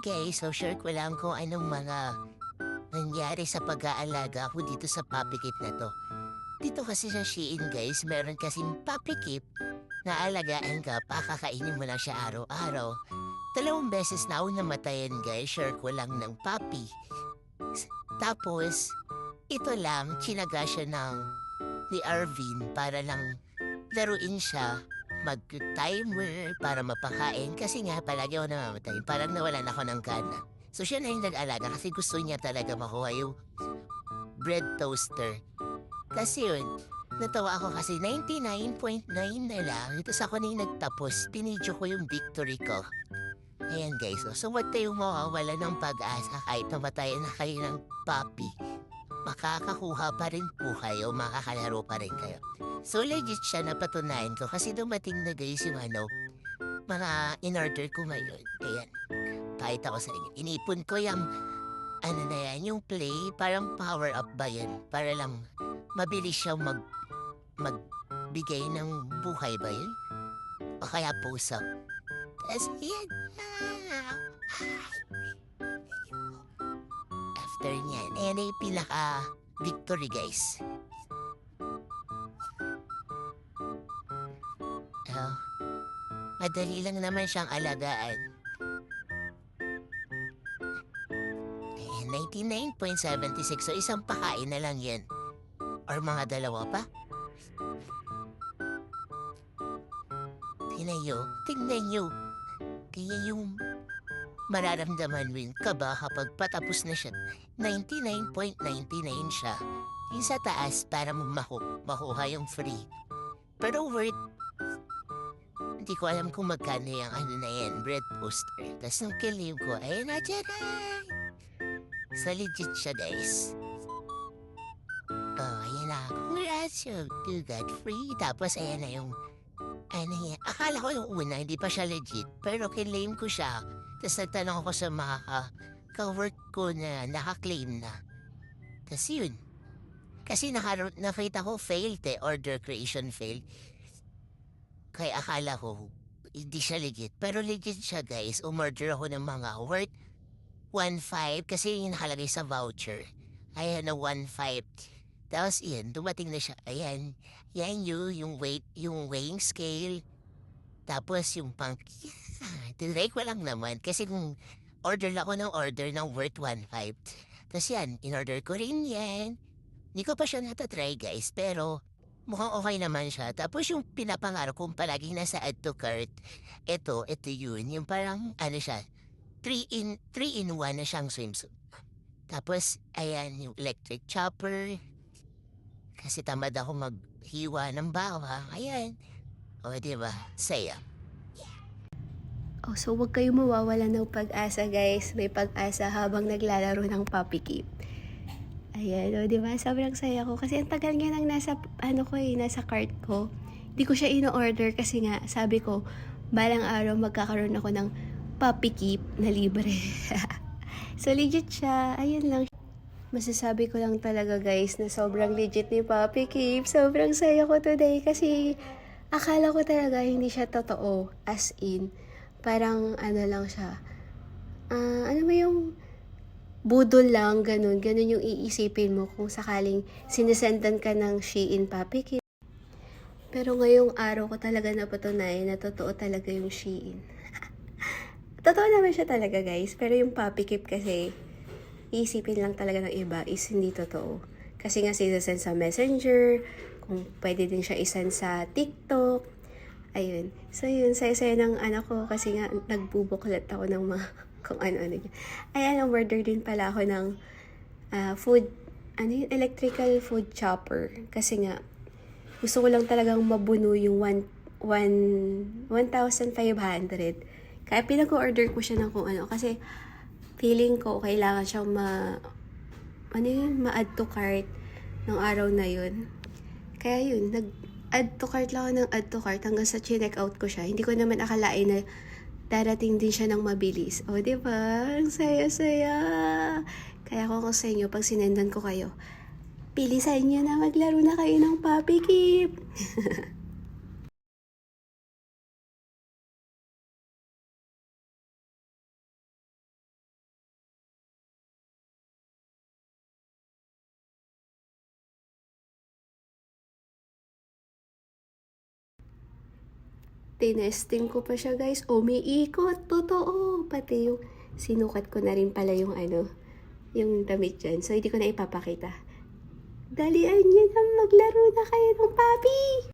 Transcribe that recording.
guys, so share ko lang kung anong mga nangyari sa pag-aalaga ko dito sa puppy kit na to. Dito kasi sa Shein guys, meron kasing puppy kit na alagaan ka, pakakainin mo lang siya araw-araw. Dalawang beses na ako namatayan guys, share ko lang ng puppy. Tapos, ito lang, chinaga siya ng ni Arvin para lang laruin siya mag-timer para mapakain kasi nga palagi ako namamatay. Parang nawalan ako ng gana. So siya na yung nag-alaga kasi gusto niya talaga makuha yung bread toaster. Kasi yun, natawa ako kasi 99.9 na lang. Tapos ako na yung nagtapos. Pinidyo ko yung victory ko. Ayan guys, oh. so wag kayong mawawala ng pag-asa kahit namatayan na kayo ng puppy. Makakakuha pa rin po kayo, makakalaro pa rin kayo. So legit siya napatunayan ko kasi dumating na guys yung ano, mga in-order ko ngayon. Ayan, pakita ko sa inyo. Inipon ko yung, ano na yan, yung play, parang power up ba yan? Para lang mabilis siya mag, magbigay ng buhay ba yun? O kaya puso. Tapos yan na. After niyan, ayan na yung pinaka victory guys. Oh, madali lang naman siyang alagaan. Ayan, 99.76. So, isang pakain na lang yan. Or mga dalawa pa. Tingnan nyo. Tingnan nyo. Kaya yung mararamdaman mo yung kaba kapag patapos na siya. 99.99 siya. Yung sa taas para mo maku makuha yung free. Pero worth hindi ko alam kung magkano yung ano na yan, bread poster. Tapos nung kilim ko, ayun na dyan So legit siya, guys. Oh, ayan na. Congrats, you got free. Tapos ayan na yung, ano yan. Akala ko yung una, hindi pa siya legit. Pero kinlaim ko siya. Tapos nagtanong ako sa mga ka- ka-work ko na naka-claim na. Tapos yun. Kasi naka, nakita ko failed eh, order creation failed. Kaya akala ko, hindi siya legit. Pero legit siya, guys. Umorder ako ng mga worth 1.5 kasi yung nakalagay sa voucher. Ayan na 1.5. Tapos yan, dumating na siya. Ayan, yan yung, yung weight, yung weighing scale. Tapos yung pang... Tinry ko lang naman kasi kung order ako ng order ng worth 1.5. Tapos yan, in-order ko rin yan. Hindi ko pa siya natatry guys, pero mukhang okay naman siya. Tapos yung pinapangarap kong palaging nasa add to cart, ito, ito yun, yung parang, ano siya, 3 in, 3 in 1 na siyang swimsuit. Tapos, ayan, yung electric chopper. Kasi tamad ako maghiwa ng bawang. Ayan. O, di ba? Saya. Oh, so wag kayo mawawala ng pag-asa guys. May pag-asa habang naglalaro ng puppy keep. Ayan, o, di ba? Sobrang saya ko. Kasi ang tagal nga nang nasa, ano ko eh, nasa cart ko. Di ko siya ino-order kasi nga, sabi ko, balang araw magkakaroon ako ng puppy keep na libre. so legit siya. Ayun lang. Masasabi ko lang talaga guys na sobrang legit ni Puppy Keep. Sobrang saya ko today kasi akala ko talaga hindi siya totoo. As in, parang ano lang siya. Ah, ano ba yung budol lang, ganun. Ganun yung iisipin mo kung sakaling sinisendan ka ng Shein Puppy Keep. Pero ngayong araw ko talaga napatunayan na totoo talaga yung Shein. totoo naman siya talaga guys. Pero yung Puppy Keep kasi, iisipin lang talaga ng iba is hindi totoo. Kasi nga sinasend sa messenger, kung pwede din siya isend sa TikTok. Ayun. So yun, saya-saya ng anak ko kasi nga nagbubuklat ako ng mga kung ano-ano niya. Ayan, order din pala ako ng ah, food, ano yun, electrical food chopper. Kasi nga, gusto ko lang talagang mabuno yung one, one, 1,500. Kaya pinag-order ko siya ng kung ano. Kasi feeling ko kailangan siyang ma ano yun, ma-add to cart ng araw na yun. Kaya yun, nag-add to cart lang ako ng add to cart hanggang sa chinek out ko siya. Hindi ko naman akalain na darating din siya ng mabilis. O, di ba? Ang saya-saya. Kaya kung ako sa inyo, pag sinendan ko kayo, pili sa inyo na maglaro na kayo ng Puppy Keep. Tinesting ko pa siya guys. O, may ikot. Totoo. Pati yung sinukat ko na rin pala yung ano, yung damit dyan. So, hindi ko na ipapakita. Dalian nyo na maglaro na kayo ng papi.